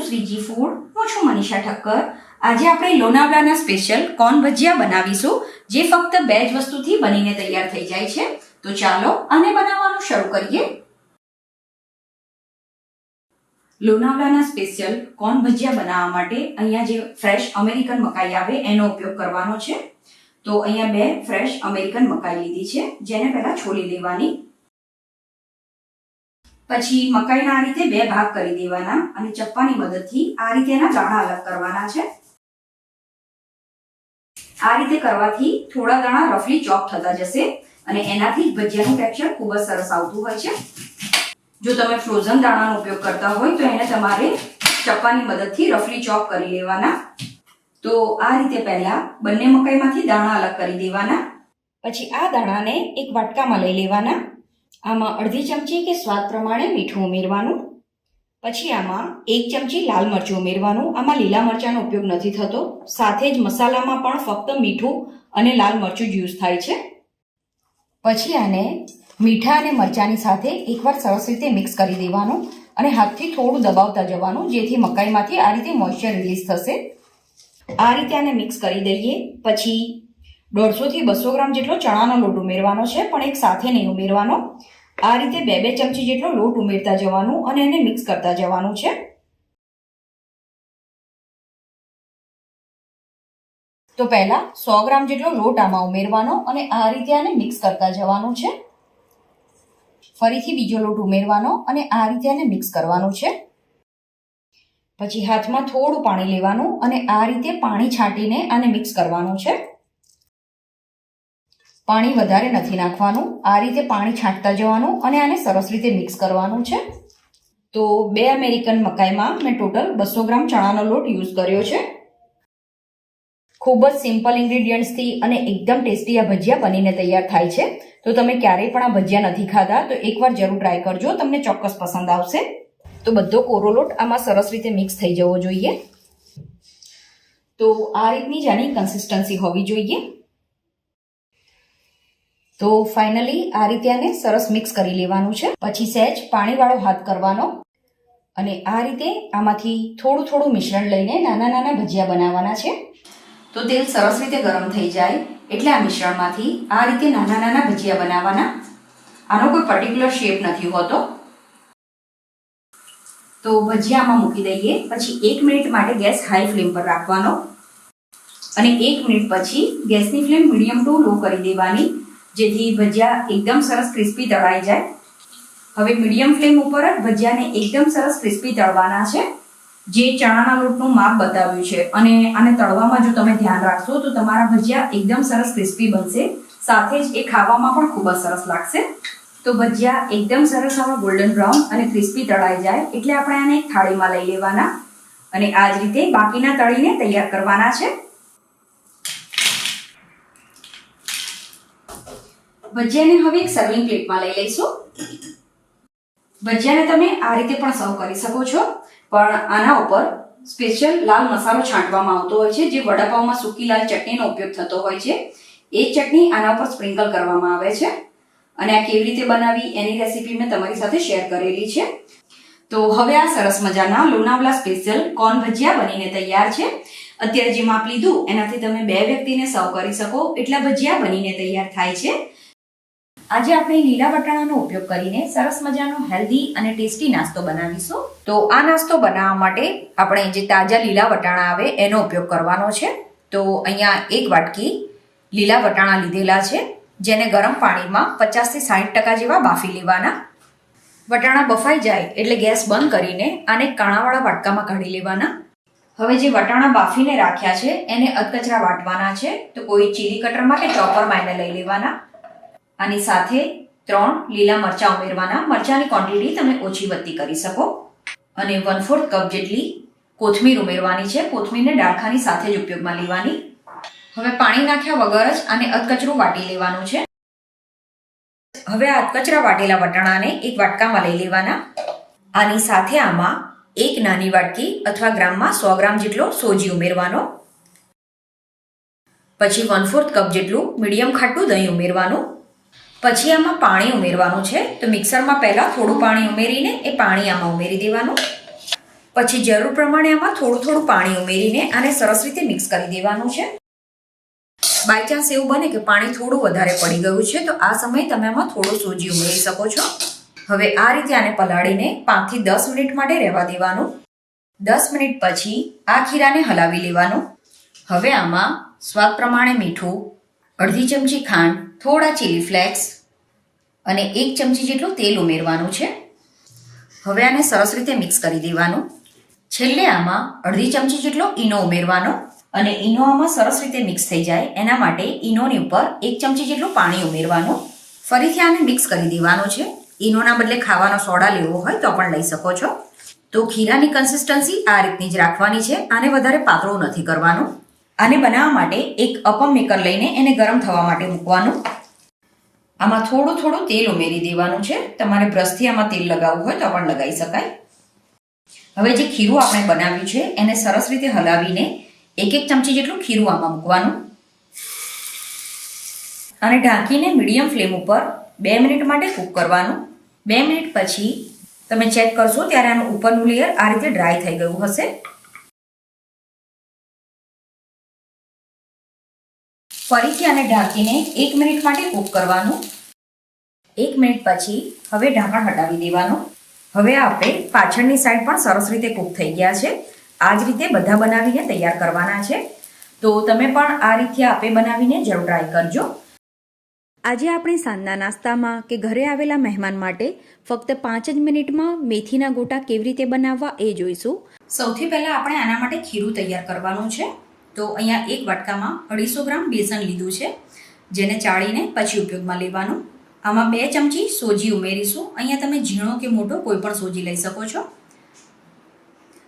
Two Shriji food, હું છું મનીષા ઠક્કર. આજે આપણે લોનાવલાના સ્પેશિયલ કોર્ન ભજીયા બનાવીશું, જે ફક્ત બે જ વસ્તુથી બનીને તૈયાર થઈ જાય છે. તો ચાલો આને બનાવવાનું શરૂ કરીએ. લોનાવલાના સ્પેશિયલ કોર્ન ભજીયા બનાવવા માટે અહીંયા જે ફ્રેશ અમેરિકન મકાઈ આવે, એનો ઉપયોગ કરવાનો છે. તો અહીંયા બે ફ્રેશ અમેરિકન મકાઈ લીધી છે, જેને પહેલા છોલી લેવાની. પછી મકાઈના આ રીતે બે ભાગ કરી દેવાના અને ચપ્પાની મદદથી આ રીતે એના દાણા અલગ કરવાના છે. આ રીતે કરવાથી થોડા દાણા રફલી ચોપ થતા જશે અને એનાથી ભજીયાનું ટેક્સચર ખૂબ જ સરસ આવતું હોય છે. જો તમે ફ્રોઝન દાણાનો ઉપયોગ કરતા હોય તો એને તમારે ચપ્પાની મદદથી રફલી ચોપ કરી લેવાના. તો આ રીતે પહેલા બંને મકાઈમાંથી દાણા અલગ કરી દેવાના. પછી આ દાણાને એક વાટકામાં લઈ લેવાના. આમાં અડધી ચમચી કે સ્વાદ પ્રમાણે મીઠું ઉમેરવાનું, પછી આમાં એક ચમચી લાલ મરચું ઉમેરવાનું. આમાં લીલા મરચાંનો ઉપયોગ નથી થતો. સાથે જ મસાલામાં પણ ફક્ત મીઠું અને લાલ મરચું જ યુઝ થાય છે. પછી આને મીઠા અને મરચાંની સાથે એકવાર સરસ રીતે મિક્સ કરી દેવાનું અને હાથથી થોડું દબાવતા જવાનું, જેથી મકાઈમાંથી આ રીતે મોઇશ્ચર રિલીઝ થશે. આ રીતે આને મિક્સ કરી દઈએ. પછી દોઢસોથી બસો ગ્રામ જેટલો ચણાનો લોટ ઉમેરવાનો છે, પણ એક સાથે નહીં ઉમેરવાનો. આ રીતે બે બે ચમચી જેટલો લોટ ઉમેરતા જવાનું અને એને મિક્સ કરતા જવાનું છે. તો પહેલાં સો ગ્રામ જેટલો લોટ આમાં ઉમેરવાનો અને આ રીતે આને મિક્સ કરતા જવાનું છે. ફરીથી બીજો લોટ ઉમેરવાનો અને આ રીતે આને મિક્સ કરવાનું છે. પછી હાથમાં થોડું પાણી લેવાનું અને આ રીતે પાણી છાંટીને આને મિક્સ કરવાનું છે. પાણી વધારે નથી નાખવાનું, આ રીતે પાણી છાંટતા જવાનું અને આને સરસ રીતે મિક્સ કરવાનું છે. તો બે અમેરિકન મકાઈમાં મેં ટોટલ બસો ગ્રામ ચણાનો લોટ યુઝ કર્યો છે. ખૂબ જ સિમ્પલ ઇન્ગ્રીડિયન્ટ્સથી અને એકદમ ટેસ્ટી આ ભજીયા બનીને તૈયાર થાય છે. તો તમે ક્યારેય પણ આ ભજીયા નથી ખાધા, તો એકવાર જરૂર ટ્રાય કરજો, તમને ચોક્કસ પસંદ આવશે. તો બધો કોરો લોટ આમાં સરસ રીતે મિક્સ થઈ જવો જોઈએ. તો આ રીતની જ આની કન્સિસ્ટન્સી હોવી જોઈએ. તો ફાઇનલી આ રીતે આને સરસ મિક્સ કરી લેવાનું છે. પછી સહેજ પાણીવાળો હાથ કરવાનો અને આ રીતે આમાંથી થોડું થોડું મિશ્રણ લઈને નાના નાના ભજીયા બનાવવાના છે. તો તેલ સરસ રીતે ગરમ થઈ જાય એટલે આ મિશ્રણમાંથી આ રીતે નાના નાના ભજીયા બનાવવાના. આનો કોઈ પર્ટિક્યુલર શેપ નથી હોતો. તો ભજીયા આમાં મૂકી દઈએ. પછી એક મિનિટ માટે ગેસ હાઈ ફ્લેમ પર રાખવાનો. અને એક મિનિટ પછી ગેસની ફ્લેમ મીડિયમ ટુ લો કરી દેવાની. જેથી ભજીયા એકદમ સરસ ક્રિસ્પી તળાઈ જાય. હવે મીડિયમ ફ્લેમ ઉપર જ ભજીયાને એકદમ સરસ ક્રિસ્પી તળવાના છે. જે ચણાના લોટનું માપ બતાવ્યું છે. અને આને તળવામાં જો તમે ધ્યાન રાખશો તો તમારા ભજીયા એકદમ સરસ ક્રિસ્પી બનશે. સાથે જ એ ખાવામાં પણ ખૂબ જ સરસ લાગશે. તો ભજીયા એકદમ સરસ આવા ગોલ્ડન બ્રાઉન અને ક્રિસ્પી તળાઈ જાય એટલે આપણે આને એક થાળીમાં લઈ લેવાના. અને આ જ રીતે બાકીના તળીને તૈયાર કરવાના છે. ભજીયાને હવે એક સર્વિંગ પ્લેટમાં લઈ લઈશું. ભજીયાને તમે આ રીતે પણ સર્વ કરી શકો છો. પણ આના ઉપર સ્પેશિયલ લાલ મસાલો છાંટવામાં આવતો હોય છે, જે વડાપાવમાં સૂકી લાલ ચટણીનો ઉપયોગ થતો હોય છે. એ ચટણી આના ઉપર સ્પ્રિંકલ કરવામાં આવે છે. અને આ કેવી રીતે બનાવી એની રેસીપી મેં તમારી સાથે શેર કરેલી છે. તો હવે આ સરસ મજાના લોનાવલા સ્પેશિયલ કોર્ન ભજીયા બનીને તૈયાર છે. અત્યારે જે માપ લીધું, એનાથી તમે બે વ્યક્તિને સર્વ કરી શકો. એટલા ભજીયા બનીને તૈયાર થાય છે. આજે આપણે લીલા વટાણાનો ઉપયોગ કરીને સરસ મજાનો હેલ્ધી અને ટેસ્ટી નાસ્તો બનાવીશું. તો આ નાસ્તો બનાવવા માટે આપણે જે તાજા લીલા વટાણા આવે એનો ઉપયોગ કરવાનો છે. તો અહીંયા એક વાટકી લીલા વટાણા લીધેલા છે, જેને ગરમ પાણીમાં પચાસથી સાઠ ટકા જેવા બાફી લેવાના. વટાણા બફાઈ જાય એટલે ગેસ બંધ કરીને આને કાણાવાળા વાટકામાં કાઢી લેવાના. હવે જે વટાણા બાફીને રાખ્યા છે, એને અધકચરા વાટવાના છે. તો કોઈ ચીલી કટરમાં કે ચોપરમાં એને લઈ લેવાના. આની સાથે ત્રણ લીલા મરચાં ઉમેરવાના. મરચાંની ક્વોન્ટિટી તમે ઓછી વધતી કરી શકો. અને વન ફોર્થ કપ જેટલી કોથમીર ઉમેરવાની છે. કોથમીરને ડાળખાની સાથે જ ઉપયોગમાં લેવાની. હવે પાણી નાખ્યા વગર જ આને અધકચરું વાટી લેવાનું છે. હવે આ અધકચરા વાટેલા વટાણાને એક વાટકામાં લઈ લેવાના. આની સાથે આમાં એક નાની વાટકી અથવા ગ્રામમાં સો ગ્રામ જેટલો સોજી ઉમેરવાનો. પછી વન ફોર્થ કપ જેટલું મીડિયમ ખાટું દહીં ઉમેરવાનું. પછી આમાં પાણી ઉમેરવાનું છે. તો મિક્સરમાં પહેલાં થોડું પાણી ઉમેરીને એ પાણી આમાં ઉમેરી દેવાનું. પછી જરૂર પ્રમાણે આમાં થોડું થોડું પાણી ઉમેરીને આને સરસ રીતે મિક્સ કરી દેવાનું છે. બાય ચાન્સ એવું બને કે પાણી થોડું વધારે પડી ગયું છે, તો આ સમયે તમે આમાં થોડું સૂજી ઉમેરી શકો છો. હવે આ રીતે આને પલાળીને પાંચથી દસ મિનિટ માટે રહેવા દેવાનું. દસ મિનિટ પછી આ ખીરાને હલાવી લેવાનું. હવે આમાં સ્વાદ પ્રમાણે મીઠું, અડધી ચમચી ખાંડ થોડા ચીલી ફ્લેક્સ અને એક ચમચી જેટલું તેલ ઉમેરવાનું છે. હવે આને સરસ રીતે મિક્સ કરી દેવાનું. છેલ્લે આમાં અડધી ચમચી જેટલો ઈનો ઉમેરવાનો અને ઈનો આમાં સરસ રીતે મિક્સ થઈ જાય. એના માટે ઈનોની ઉપર એક ચમચી જેટલું પાણી ઉમેરવાનું. ફરીથી આને મિક્સ કરી દેવાનું છે. ઈનોના બદલે ખાવાનો સોડા લેવો હોય તો પણ લઈ શકો છો. તો ખીરાની કન્સિસ્ટન્સી આ રીતની જ રાખવાની છે. આને વધારે પાતળું નથી કરવાનું. આને બનાવવા માટે એક અપમ મેકર લઈને એને ગરમ થવા માટે મૂકવાનું. આમાં થોડું થોડું તેલ ઉમેરી દેવાનું છે. તમારે બ્રશથી આમાં તેલ લગાવવું હોય તો પણ લગાવી શકાય. હવે જે ખીરું આપણે બનાવ્યું છે, એને સરસ રીતે હલાવીને એક એક ચમચી જેટલું ખીરું આમાં મૂકવાનું. અને ઢાંકીને મીડિયમ ફ્લેમ ઉપર બે મિનિટ માટે કૂક કરવાનું. બે મિનિટ પછી તમે ચેક કરશો ત્યારે આનું ઉપરનું લેયર આ રીતે ડ્રાય થઈ ગયું હશે. ફરીથી આને ઢાંકીને એક મિનિટ માટે કૂક કરવાનું. એક મિનિટ પછી હવે ઢાંકણ હટાવી દેવાનું. હવે આપણે પાછળની સાઈડ પણ સરસ રીતે કૂક થઈ ગયા છે. આ જ રીતે બધા બનાવીને તૈયાર કરવાના છે. તો તમે પણ આ રીતે આપે બનાવીને જરૂર ટ્રાય કરજો. આજે આપણે સાંજના નાસ્તામાં કે ઘરે આવેલા મહેમાન માટે ફક્ત પાંચ જ મિનિટમાં મેથીના ગોટા કેવી રીતે બનાવવા એ જોઈશું. સૌથી પહેલાં આપણે આના માટે ખીરું તૈયાર કરવાનું છે. તો અહીંયા એક વાટકામાં અઢીસો ગ્રામ બેસન લીધું છે, જેને ચાળીને પછી ઉપયોગમાં લેવાનું. આમાં બે ચમચી સોજી ઉમેરીશું. અહીંયા તમે ઝીણો કે મોટો કોઈ પણ સોજી લઈ શકો છો.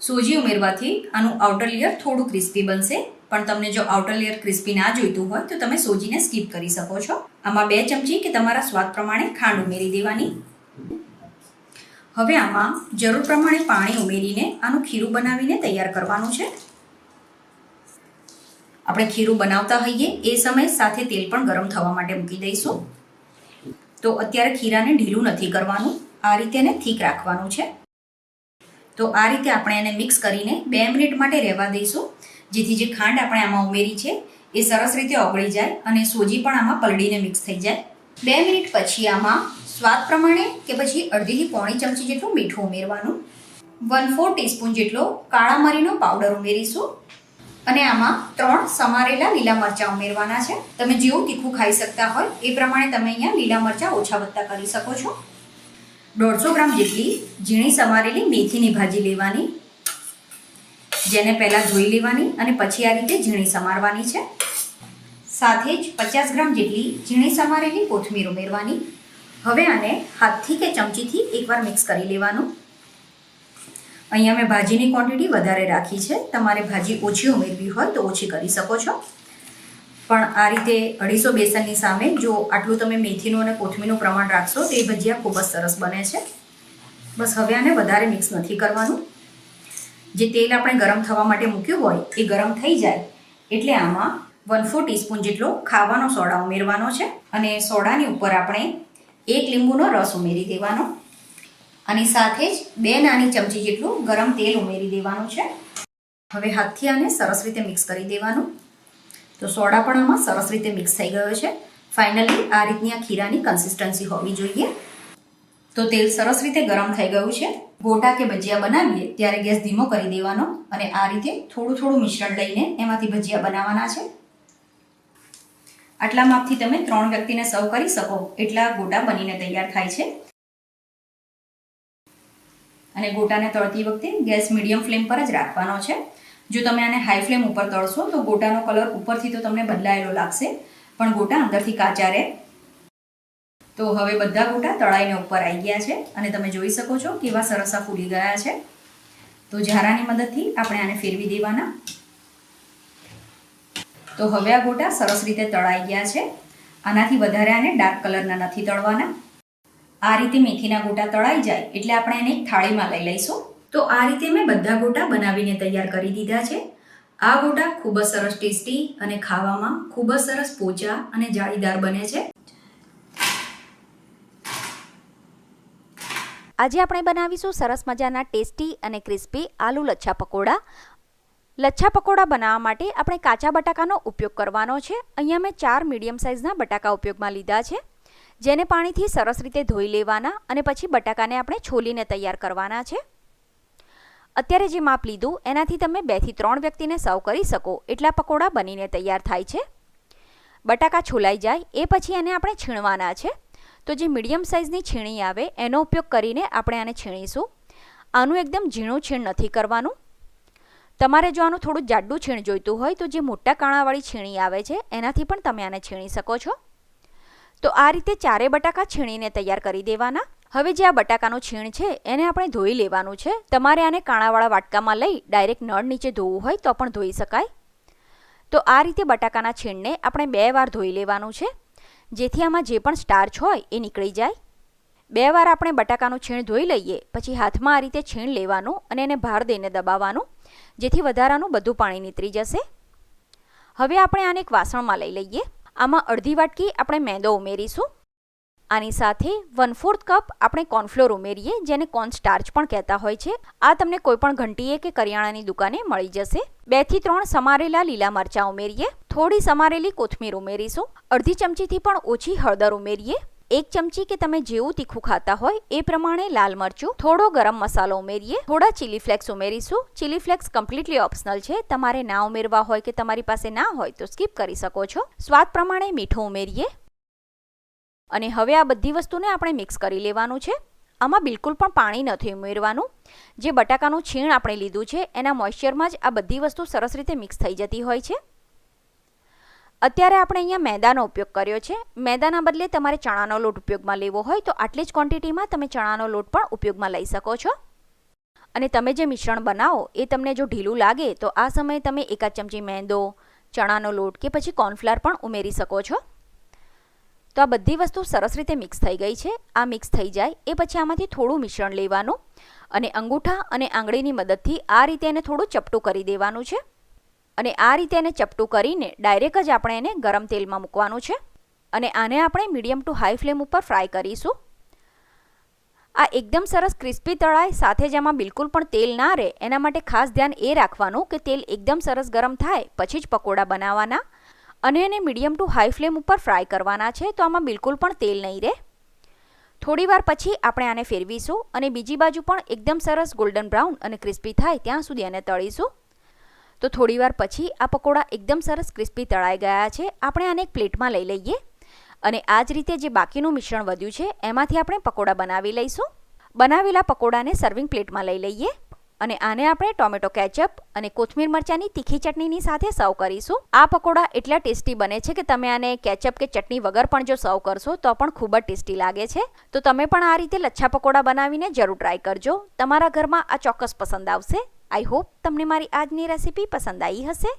સોજી ઉમેરવાથી આનું આઉટર લેયર થોડું ક્રિસ્પી બનશે. પણ તમને જો આઉટર લેયર ક્રિસ્પી ના જોઈતું હોય, તો તમે સોજીને સ્કીપ કરી શકો છો. આમાં બે ચમચી કે તમારા સ્વાદ પ્રમાણે ખાંડ ઉમેરી દેવાની. હવે આમાં જરૂર પ્રમાણે પાણી ઉમેરીને આનું ખીરું બનાવીને તૈયાર કરવાનું છે. આપણે ખીરું બનાવતા હોઈએ, એ સમયે સાથે તેલ પણ ગરમ થવા માટે મૂકી દઈશું. તો અત્યારે ખીરાને ઢીલું નથી કરવાનું, આ રીતે એને થીક રાખવાનું છે. તો આ રીતે આપણે એને મિક્સ કરીને બે મિનિટ માટે રહેવા દઈશું. જેથી જે ખાંડ આપણે આમાં ઉમેરી છે, એ સરસ રીતે ઓગળી જાય અને સોજી પણ આમાં પલળીને મિક્સ થઈ જાય. બે મિનિટ પછી આમાં સ્વાદ પ્રમાણે કે પછી અડધીથી પોણી ચમચી જેટલું મીઠું ઉમેરવાનું. વન ફોર ટીસ્પૂન જેટલો કાળા મરીનો પાવડર ઉમેરીશું. અને આમાં ત્રણ સમારેલા લીલા મરચાં ઉમેરવાના છે. તમે જેવું તીખું ખાઈ શકતા હોય એ પ્રમાણે તમે અહીંયા લીલા મરચાં ઓછા વધતા કરી શકો છો. દોઢસો ગ્રામ જેટલી ઝીણી સમારેલી મેથીની ભાજી લેવાની, જેને પહેલાં ધોઈ લેવાની અને પછી આ રીતે ઝીણી સમારવાની છે. સાથે જ પચાસ ગ્રામ જેટલી ઝીણી સમારેલી કોથમીર ઉમેરવાની. હવે આને હાથથી કે ચમચીથી એકવાર મિક્સ કરી લેવાનું. અહીંયા મેં ભાજીની ક્વોન્ટિટી વધારે રાખી છે. તમારે ભાજી ઓછી ઉમેરવી હોય તો ઓછી કરી શકો છો. પણ આ રીતે અઢીસો બેસનની સામે જો આટલું તમે મેથીનું અને કોથમીરનું પ્રમાણ રાખશો તો એ ભજીયા ખૂબ જ સરસ બને છે. બસ હવે આને વધારે મિક્સ નથી કરવાનું. જે તેલ આપણે ગરમ થવા માટે મૂક્યું હોય એ ગરમ થઈ જાય એટલે આમાં વન ફોર ટીસ્પૂન જેટલો ખાવાનો સોડા ઉમેરવાનો છે અને સોડાની ઉપર આપણે એક લીંબુનો રસ ઉમેરી દેવાનો. અને સાથે જ બે નાની ચમચી જેટલું ગરમ તેલ ઉમેરી દેવાનું છે. હવે હાથથી આને સરસ રીતે મિક્સ કરી દેવાનું. તો સોડા પણ આમાં સરસ રીતે મિક્સ થઈ ગયો છે. ફાઇનલી આ રીતની આ ખીરાની કન્સિસ્ટન્સી હોવી જોઈએ. તો તેલ સરસ રીતે ગરમ થઈ ગયું છે. ગોટા કે ભજીયા બનાવીએ ત્યારે ગેસ ધીમો કરી દેવાનો અને આ રીતે થોડું થોડું મિશ્રણ લઈને એમાંથી ભજીયા બનાવવાના છે. આટલા માપથી તમે ત્રણ વ્યક્તિને સર્વ કરી શકો એટલા ગોટા બનીને તૈયાર થાય છે. અને ગોટાને તળતી વખતે ગેસ મીડિયમ ફ્લેમ પર જ રાખવાનો છે. જો તમે આને હાઈ ફ્લેમ ઉપર તળશો, તો ગોટાનો કલર ઉપરથી તો તમને બદલાયેલો લાગશે. પણ ગોટા અંદરથી કાચા રહે. તો હવે બધા ગોટા તળાઈને ઉપર આવી ગયા છે અને તમે જોઈ શકો છો કેવા સરસા ફૂલી ગયા છે. તો ઝારાની મદદથી આપણે આને ફેરવી દેવાના. તો હવે આ ગોટા સરસ રીતે તળાઈ ગયા છે. આનાથી વધારે આને ડાર્ક કલરના નથી તળવાના. આ રીતે મેથીના ગોટા તળાઈ જાય એટલે આપણે એને થાળીમાં લઈ લઈશું. તો આ રીતે મેં બધા ગોટા બનાવીને તૈયાર કરી દીધા છે. આ ગોટા ખૂબ જ સરસ ટેસ્ટી અને ખાવામાં ખૂબ જ સરસ પોચા અને જાળીદાર બને છે. આજે આપણે બનાવીશું સરસ મજાના ટેસ્ટી અને ક્રિસ્પી આલુ લચ્છા પકોડા. લચ્છા પકોડા બનાવવા માટે આપણે કાચા બટાકાનો ઉપયોગ કરવાનો છે. અહીંયા મેં ચાર મીડિયમ સાઇઝના બટાકા ઉપયોગમાં લીધા છે. જેને પાણીથી સરસ રીતે ધોઈ લેવાના અને પછી બટાકાને આપણે છોલીને તૈયાર કરવાના છે. અત્યારે જે માપ લીધું, એનાથી તમે બેથી ત્રણ વ્યક્તિને સર્વ કરી શકો, એટલા પકોડા બનીને તૈયાર થાય છે. બટાકા છોલાઈ જાય, એ પછી એને આપણે છીણવાના છે. તો જે મીડિયમ સાઇઝની છીણી આવે, એનો ઉપયોગ કરીને આપણે આને છીણીશું. આનું એકદમ ઝીણું છીણ નથી કરવાનું. તમારે જો આનું થોડું જાડું છીણ જોઈતું હોય, તો જે મોટા કાણાવાળી છીણી આવે છે, એનાથી પણ તમે આને છીણી શકો છો. તો આ રીતે ચારે બટાકા છીણીને તૈયાર કરી દેવાના. હવે જે આ બટાકાનું છીણ છે, એને આપણે ધોઈ લેવાનું છે. તમારે આને કાણાવાળા વાટકામાં લઈ ડાયરેક્ટ નળ નીચે ધોવું હોય તો પણ ધોઈ શકાય. તો આ રીતે બટાકાના છીણને આપણે બે વાર ધોઈ લેવાનું છે. જેથી આમાં જે પણ સ્ટાર્ચ હોય એ નીકળી જાય. બે વાર આપણે બટાકાનું છીણ ધોઈ લઈએ, પછી હાથમાં આ રીતે છીણ લેવાનું અને એને ભાર દઈને દબાવવાનું, જેથી વધારાનું બધું પાણી નીતરી જશે. હવે આપણે આને એક વાસણમાં લઈ લઈએ. આમાં અડધી વાટકી આપણે મેંદો ઉમેરીશું. આની સાથે વન ફોર્થ કપ આપણે કોર્નફ્લોર ઉમેરીએ, જેને કોર્ન સ્ટાર્ચ પણ કહેતા હોય છે. આ તમને કોઈપણ ઘંટીએ કે કરિયાણાની દુકાને મળી જશે. બેથી ત્રણ સમારેલા લીલા મરચાં ઉમેરીએ. થોડી સમારેલી કોથમીર ઉમેરીશું. અડધી ચમચીથી પણ ઓછી હળદર ઉમેરીએ. એક ચમચી કે તમે જેવું તીખું ખાતા હોય એ પ્રમાણે લાલ મરચું, થોડો ગરમ મસાલો ઉમેરીએ, થોડા ચીલી ફ્લેક્સ ઉમેરીશું. ચીલી ફ્લેક્સ કમ્પ્લીટલી ઓપ્શનલ છે. તમારે ના ઉમેરવા હોય કે તમારી પાસે ના હોય તો સ્કીપ કરી શકો છો. સ્વાદ પ્રમાણે મીઠું ઉમેરીએ. અને હવે આ બધી વસ્તુને આપણે મિક્સ કરી લેવાનું છે. આમાં બિલકુલ પણ પાણી નથી ઉમેરવાનું. જે બટાકાનું છીણ આપણે લીધું છે, એના મોઇશ્ચરમાં જ આ બધી વસ્તુ સરસ રીતે મિક્સ થઈ જતી હોય છે. અત્યારે આપણે અહીંયા મેદાનો ઉપયોગ કર્યો છે. મેદાના બદલે તમારે ચણાનો લોટ ઉપયોગમાં લેવો હોય તો આટલી જ ક્વોન્ટિટીમાં તમે ચણાનો લોટ પણ ઉપયોગમાં લઈ શકો છો. અને તમે જે મિશ્રણ બનાવો એ તમને જો ઢીલું લાગે તો આ સમયે તમે એકાદ ચમચી મેંદો, ચણાનો લોટ કે પછી કોર્નફ્લાર પણ ઉમેરી શકો છો. તો આ બધી વસ્તુ સરસ રીતે મિક્સ થઈ ગઈ છે. આ મિક્સ થઈ જાય એ પછી આમાંથી થોડું મિશ્રણ લેવાનું અને અંગૂઠા અને આંગળીની મદદથી આ રીતે એને થોડું ચપટું કરી દેવાનું છે. અને આ રીતે એને ચપટું કરીને ડાયરેક્ટ જ આપણે એને ગરમ તેલમાં મૂકવાનું છે. અને આને આપણે મીડિયમ ટુ હાઈ ફ્લેમ ઉપર ફ્રાય કરીશું. આ એકદમ સરસ ક્રિસ્પી તળાય સાથે જ આમાં બિલકુલ પણ તેલ ના રહે. એના માટે ખાસ ધ્યાન એ રાખવાનું કે તેલ એકદમ સરસ ગરમ થાય, પછી જ પકોડા બનાવવાના. અને એને મીડિયમ ટુ હાઈ ફ્લેમ ઉપર ફ્રાય કરવાના છે, તો આમાં બિલકુલ પણ તેલ નહીં રહે. થોડીવાર પછી આપણે આને ફેરવીશું અને બીજી બાજુ પણ એકદમ સરસ ગોલ્ડન બ્રાઉન અને ક્રિસ્પી થાય ત્યાં સુધી એને તળીશું. તો થોડીવાર પછી આ પકોડા એકદમ સરસ ક્રિસ્પી તળાઈ ગયા છે. આપણે આને એક પ્લેટમાં લઈ લઈએ. અને આ જ રીતે જે બાકીનું મિશ્રણ વધ્યું છે, એમાંથી આપણે પકોડા બનાવી લઈશું. બનાવેલા પકોડાને સર્વિંગ પ્લેટમાં લઈ લઈએ અને આને આપણે ટોમેટો કેચઅપ અને કોથમીર મરચાંની તીખી ચટણીની સાથે સર્વ કરીશું. આ પકોડા એટલા ટેસ્ટી બને છે કે તમે આને કેચઅપ કે ચટણી વગર પણ જો સર્વ કરશો, તો પણ ખૂબ જ ટેસ્ટી લાગે છે. તો તમે પણ આ રીતે લચ્છા પકોડા બનાવીને જરૂર ટ્રાય કરજો. તમારા ઘરમાં આ ચોક્કસ પસંદ આવશે. આઈ હોપ તમને મારી આજની રેસીપી પસંદ આવી હશે.